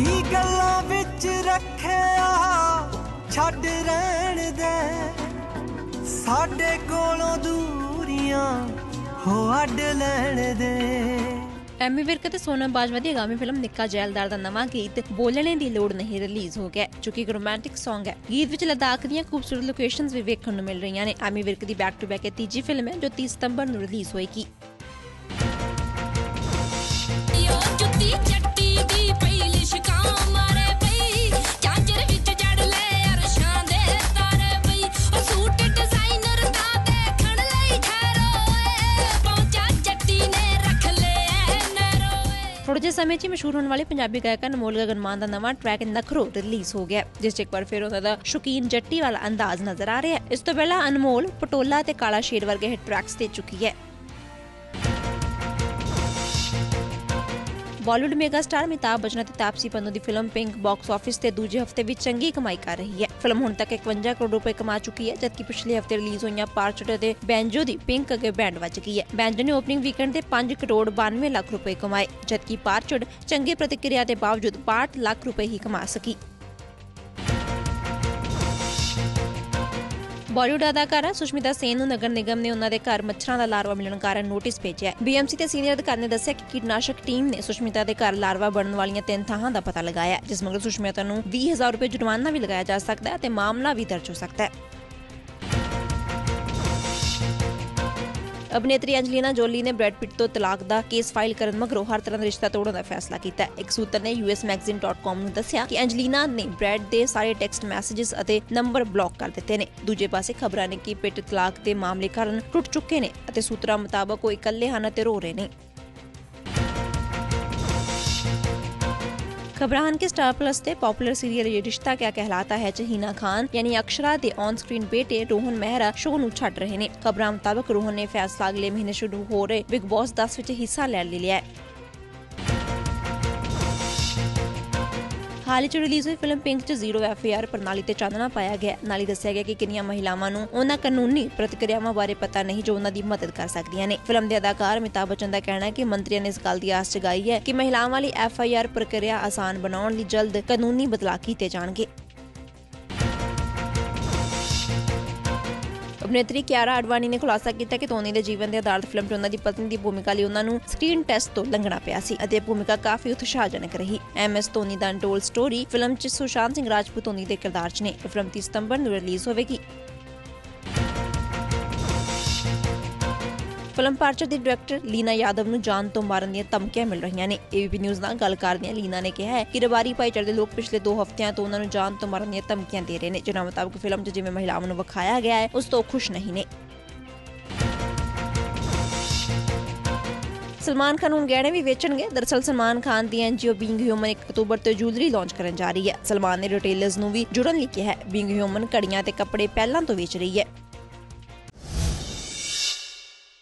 ਕੀ ਗੱਲਾਂ ਵਿੱਚ ਰੱਖਿਆ? ਛੱਡ ਰਹਿਣ ਦੇ। ਸਾਡੇ ਕੋਲੋਂ ਦੂਰੀਆਂ ਹੋ ਅੱਡ ਲੈਣ ਦੇ। ਐਮੀ ਵਿਰਕ ਤੇ ਸੋਨਮ ਬਾਜਵਾ ਦੀ ਆਗਾਮੀ ਫਿਲਮ ਨਿੱਕਾ ਜੈਲਦਾਰ ਦਾ ਨਵਾਂ ਗੀਤ ਬੋਲਣੇ ਦੀ ਲੋੜ ਨਹੀਂ ਰਿਲੀਜ਼ ਹੋ ਗਿਆ, ਜੋ ਕਿ ਰੋਮਾਂਟਿਕ Song ਹੈ। ਗੀਤ ਵਿੱਚ ਲਦਾਖ ਦੀਆਂ ਖੂਬਸੂਰਤ ਲੋਕੇਸ਼ਨਸ ਵੀ ਵੇਖਣ ਨੂੰ ਮਿਲ ਰਹੀਆਂ ਨੇ। ਐਮੀ ਵਿਰਕ ਦੀ ਬੈਕ ਟੂ ਬੈਕ ਇਹ ਤੀਜੀ ਫਿਲਮ ਹੈ, ਜੋ 30 ਸਤੰਬਰ ਨੂੰ ਰਿਲੀਜ਼ ਹੋਏਗੀ। ਥੋੜੇ ਜਿਹੇ ਸਮੇਂ 'ਚ ਮਸ਼ਹੂਰ ਹੋਣ ਵਾਲੇ ਪੰਜਾਬੀ ਗਾਇਕ ਅਨਮੋਲ ਗਗਨਮਾਨ ਦਾ ਨਵਾਂ ਟਰੈਕ ਨਖਰੋ ਰਿਲੀਜ਼ ਹੋ ਗਿਆ ਜਿਸ 'ਚ ਇੱਕ ਵਾਰ ਫਿਰ ਉਹਨਾਂ ਦਾ ਸ਼ੁਕੀਨ ਜੱਟੀ ਵਾਲਾ ਅੰਦਾਜ਼ ਨਜ਼ਰ ਆ ਰਿਹਾ ਹੈ ਇਸ ਤੋਂ ਪਹਿਲਾਂ ਅਨਮੋਲ ਪਟੋਲਾ ਤੇ ਕਾਲਾ ਸ਼ੇਰ ਵਰਗੇ ਹਿੱਟ ਟਰੈਕਸ ਦੇ ਚੁੱਕੀ ਹੈ ਬਾਲੀਵੁੱਡ ਮੇਗਾ ਸਟਾਰ ਅਮਿਤਾਭ ਬੱਚਨ ਅਤੇ ਤਾਪਸੀ ਪੰਨੂ ਦੀ ਫਿਲਮ ਪਿੰਕ ਬਾਕਸ ਆਫਿਸ ਤੇ ਦੂਜੇ ਹਫ਼ਤੇ ਵਿੱਚ ਚੰਗੀ ਕਮਾਈ ਕਰ ਰਹੀ ਹੈ। ਫਿਲਮ ਹੁਣ ਤੱਕ 51 ਕਰੋੜ ਰੁਪਏ ਕਮਾ ਚੁੱਕੀ ਹੈ, ਜਦਕਿ ਪਿਛਲੇ ਹਫ਼ਤੇ ਰਿਲੀਜ਼ ਹੋਈਆਂ ਪਾਰਚਟ ਅਤੇ ਬੈਂਜੋ ਦੀ ਪਿੰਕ ਅੱਗੇ ਬੈਂਡ ਵੱਜ ਗਈ ਹੈ। ਬੈਂਜੋ ਨੇ ਓਪਨਿੰਗ ਵੀਕਐਂਡ ਤੇ 5 ਕਰੋੜ 92 ਲੱਖ ਰੁਪਏ ਕਮਾਏ, ਜਦਕਿ ਪਾਰਚਟ ਚੰਗੀ ਪ੍ਰਤੀਕਿਰਿਆ ਦੇ ਬਾਵਜੂਦ 62 ਲੱਖ ਰੁਪਏ ਹੀ ਕਮਾ ਸਕੀ। ਬਾਲੀਵੁੱਡ ਅਦਾਕਾਰਾ ਸੁਸ਼ਮਿਤਾ ਸੇਨ ਨੂੰ ਨਗਰ ਨਿਗਮ ਨੇ ਉਹਨਾਂ ਦੇ ਘਰ ਮੱਛਰਾਂ ਦਾ ਲਾਰਵਾ ਮਿਲਣ ਕਾਰਨ ਨੋਟਿਸ ਭੇਜਿਆ ਹੈ। ਬੀਐਮਸੀ ਦੇ ਸੀਨੀਅਰ ਅਧਿਕਾਰੀ ਨੇ ਦੱਸਿਆ ਕਿ ਕੀਟਨਾਸ਼ਕ ਟੀਮ ਨੇ ਸੁਸ਼ਮਿਤਾ ਦੇ ਘਰ ਲਾਰਵਾ ਬਣਨ ਵਾਲੀਆਂ ਤਿੰਨ ਥਾਵਾਂ ਦਾ ਪਤਾ ਲਗਾਇਆ ਜਿਸ ਮਗਰ ਸੁਸ਼ਮਿਤਾ ਨੂੰ 20000 ਰੁਪਏ ਜੁਰਮਾਨਾ ਵੀ ਲਗਾਇਆ ਜਾ ਸਕਦਾ ਹੈ ਤੇ ਮਾਮਲਾ ਵੀ ਦਰਜ ਹੋ ਸਕਦਾ ਹੈ। ਅਭਿਨੇਤਰੀ ਐਂਜਲੀਨਾ ਜੋਲੀ ਨੇ ਬ੍ਰੈਡ ਪਿਟ ਤੋਂ ਤਲਾਕ ਦਾ ਕੇਸ ਫਾਈਲ ਕਰਨ ਮਗਰੋਂ ਹਰ ਤਰ੍ਹਾਂ ਦਾ ਰਿਸ਼ਤਾ ਤੋੜਨ ਦਾ ਫੈਸਲਾ ਕੀਤਾ ਹੈ। ਇੱਕ ਸੂਤਰ ਨੇ usmagazine.com ਨੂੰ ਦੱਸਿਆ ਕਿ ਐਂਜਲੀਨਾ ਨੇ ਬ੍ਰੈਡ ਦੇ ਸਾਰੇ ਟੈਕਸਟ ਮੈਸੇजेस ਅਤੇ ਨੰਬਰ ਬਲੌਕ ਕਰ ਦਿੱਤੇ ਨੇ। ਦੂਜੇ ਪਾਸੇ ਖਬਰਾਂ ਨੇ ਕਿ ਪਿਟ ਤਲਾਕ ਦੇ ਮਾਮਲੇ ਕਾਰਨ ਟੁੱਟ ਚੁੱਕੇ ਨੇ ਅਤੇ ਸੂਤਰਾਂ ਮੁਤਾਬਕ ਉਹ ਇਕੱਲੇ ਹਨ ਅਤੇ ਰੋ ਰਹੇ ਨੇ। ਖਬਰਾਂ ਹਨ ਕਿ ਸਟਾਰ ਪਲੱਸ ਤੇ ਪਪੂਲਰ ਸੀਰੀਅਲ ਇਹ ਰਿਸ਼ਤਾ ਕਿਆ ਕਹਿਲਾਤਾ ਹੈ ਚ ਹੀਨਾ ਖਾਨ ਯਾਨੀ ਅਕਸ਼ਰਾ ਦੇ ਔਨ ਸਕਰੀਨ ਬੇਟੇ ਰੋਹਨ ਮਹਿਰਾ ਸ਼ੋਅ ਨੂੰ ਛੱਡ ਰਹੇ ਨੇ ਖਬਰਾਂ ਮੁਤਾਬਕ ਰੋਹਨ ਨੇ ਫੈਸਲਾ ਅਗਲੇ ਮਹੀਨੇ ਸ਼ੁਰੂ ਹੋ ਰਹੇ ਬਿਗ ਬੌਸ 10 ਵਿੱਚ ਹਿੱਸਾ ਲੈਣ ਲਈ ਲਿਆ ਹੈ ਹਾਲ ਹੀ ਚ ਰਿਲੀਜ਼ ਹੋਈ ਫਿਲਮ ਪਿੰਕ ਚ ਜ਼ੀਰੋ ਐਫਆਰ ਪ੍ਰਣਾਲੀ ਤੇ ਚਾਨਣਾ ਪਾਇਆ ਗਿਆ। ਨਾਲ ਹੀ ਦੱਸਿਆ ਗਿਆ ਕਿ ਕਿੰਨੀਆਂ ਮਹਿਲਾਵਾਂ ਨੂੰ ਉਹਨਾਂ ਕਾਨੂੰਨੀ ਪ੍ਰਤੀਕਿਰਿਆਵਾਂ ਬਾਰੇ ਪਤਾ ਨਹੀਂ ਜੋ ਉਹਨਾਂ ਦੀ ਮਦਦ ਕਰ ਸਕਦੀਆਂ ਨੇ। ਫਿਲਮ ਦੇ ਅਦਾਕਾਰ ਅਮਿਤਾਭ ਬੱਚਨ ਦਾ ਕਹਿਣਾ ਹੈ ਕਿ ਮੰਤਰੀਆਂ ਨੇ ਇਸ ਗੱਲ ਦੀ ਆਸ ਜਗਾਈ ਹੈ ਕਿ ਮਹਿਲਾਵਾਂ ਲਈ ਐਫਆਈਆਰ ਪ੍ਰਕਿਰਿਆ ਆਸਾਨ ਬਣਾਉਣ ਲਈ ਜਲਦ ਕਾਨੂੰਨੀ ਬਦਲਾਅ ਕੀਤੇ ਜਾਣਗੇ। ਅਭਿਨੇਤਰੀ ਕਿਆਰਾ ਅਡਵਾਨੀ ਨੇ ਖੁਲਾਸਾ ਕੀਤਾ ਕਿ ਧੋਨੀ ਦੇ ਜੀਵਨ ਦੇ ਆਧਾਰਿਤ ਫਿਲਮ 'ਚ ਉਹਨਾਂ ਦੀ ਪਤਨੀ ਦੀ ਭੂਮਿਕਾ ਲਈ ਉਹਨਾਂ ਨੂੰ ਸਕਰੀਨ ਟੈਸਟ ਤੋਂ ਲੰਘਣਾ ਪਿਆ ਸੀ ਅਤੇ ਭੂਮਿਕਾ ਕਾਫੀ ਉਤਸ਼ਾਹਜਨਕ ਰਹੀ। ਐਮ ਐਸ ਧੋਨੀ ਦਾ ਅਨਟੋਲਡ ਸਟੋਰੀ ਫਿਲਮ 'ਚ ਸੁਸ਼ਾਂਤ ਸਿੰਘ ਰਾਜਪੂਤ ਧੋਨੀ ਦੇ ਕਿਰਦਾਰ 'ਚ ਨੇ। ਫਿਲਮ 30 ਸਤੰਬਰ ਨੂੰ ਰਿਲੀਜ਼ ਹੋਵੇਗੀ। ਫਿਲਮ ਪਾਰਚਰ ਦੀ ਡਾਇਰੈਕਟਰ ਲੀਨਾ ਯਾਦਵ ਨੂੰ ਜਾਨ ਤੋਂ ਮਾਰਨ ਦੀਆਂ ਧਮਕੀਆਂ ਮਿਲ ਰਹੀਆਂ ਨੇ। ਏਬੀਪੀ ਨਿਊਜ਼ ਨਾਲ ਗੱਲ ਕਰਦਿਆਂ ਲੀਨਾ ਨੇ ਕਿਹਾ ਹੈ ਕਿ ਰਵਾਰੀ ਭਾਈਚਾਰੇ ਦੇ ਲੋਕ ਪਿਛਲੇ 2 ਹਫ਼ਤਿਆਂ ਤੋਂ ਉਹਨਾਂ ਨੂੰ ਜਾਨ ਤੋਂ ਮਾਰਨ ਦੀਆਂ ਧਮਕੀਆਂ ਦੇ ਰਹੇ ਨੇ। ਜਿਨ੍ਹਾਂ ਮੁਤਾਬਕ ਫਿਲਮ 'ਚ ਜਿਵੇਂ ਮਹਿਲਾਵਾਂ ਨੂੰ ਵਿਖਾਇਆ ਗਿਆ ਹੈ, ਉਸ ਤੋਂ ਖੁਸ਼ ਨਹੀਂ ਨੇ। ਸਲਮਾਨ ਖਾਨ ਹੁਣ ਗਹਿਣੇ ਵੀ ਵੇਚਣਗੇ। ਦਰਅਸਲ ਸਲਮਾਨ ਖਾਨ ਦੀ ਐਨਜੀਓ ਬੀਇੰਗ ਹਿਊਮਨ 1 ਅਕਤੂਬਰ ਤੋਂ ਜੁਐਲਰੀ ਲਾਂਚ ਕਰਨ ਜਾ ਰਹੀ ਹੈ। ਸਲਮਾਨ ਨੇ ਰਿਟੇਲਰਸ ਨੂੰ ਵੀ ਜੁੜਨ ਲਈ ਕਿਹਾ ਹੈ। ਬੀਇੰਗ ਹਿਊਮਨ ਘੜੀਆਂ ਤੇ ਕੱਪੜੇ ਪਹਿਲਾਂ ਤੋਂ ਵੇਚ ਰਹੀ ਹੈ।